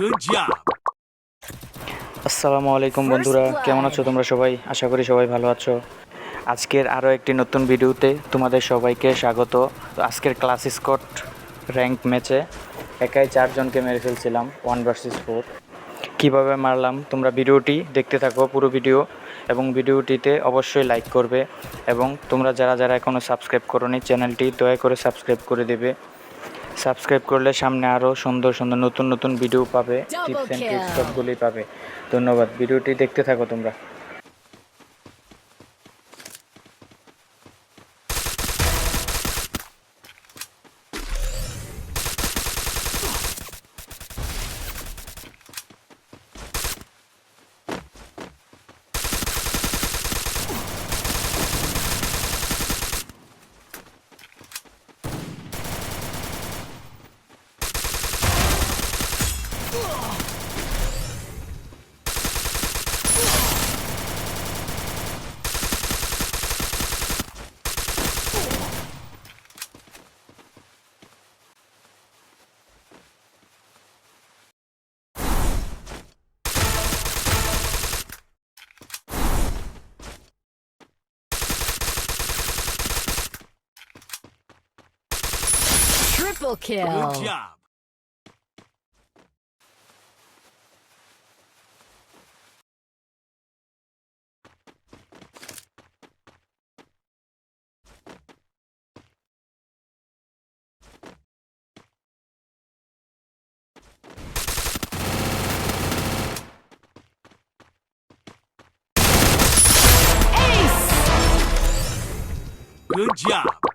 Good job. আসসালামু আলাইকুম বন্ধুরা কেমন আছো তোমরা সবাই? আশা করি সবাই ভালো আছো। আজকের আরও একটি নতুন ভিডিওতে তোমাদের সবাইকে স্বাগত। আজকের ক্লাস স্কট র্যাঙ্ক ম্যাচে একাই চারজনকে মেরে ফেলছিলাম ওয়ান ভার্সেস ফোর কীভাবে মারলাম? তোমরা ভিডিওটি দেখতে থাকো পুরো ভিডিও এবং ভিডিওটিতে অবশ্যই লাইক করবে এবং তোমরা যারা যারা এখনও সাবস্ক্রাইব করোনি চ্যানেলটি দয়া করে সাবস্ক্রাইব করে দেবে। সাবস্ক্রাইব করলে সামনে আরও সুন্দর সুন্দর নতুন নতুন ভিডিও পাবে টিপস অ্যান্ড ট্রিক্স kill. সবগুলোই পাবে ধন্যবাদ ভিডিওটি দেখতে থাকো তোমরা Triple kill. Good job. Good job.